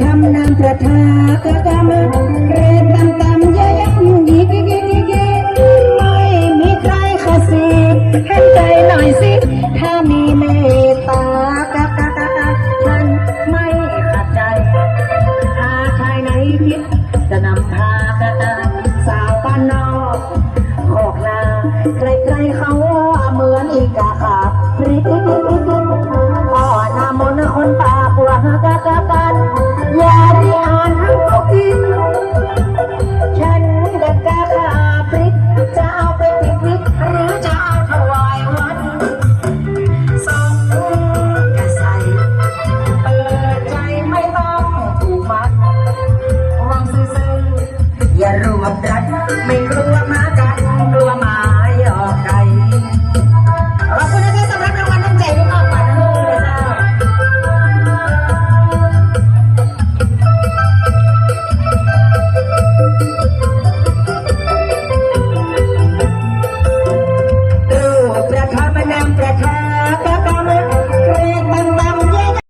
ธรรมนามประทากกรรมเรตตำตำยะยังยิ่งยิ่งยิ่งไม่มีใครขอสิเห็นใจหน่อยสิ ถ้ามีเมตตากะกะกะกะมันไม่ขัดใจถ้าใครไหนคิดจะนำพากะกะสาวป้านนอกออกนาใครๆเขาเหมือนอีกาขาบริ วบรัดไม่รู้วมา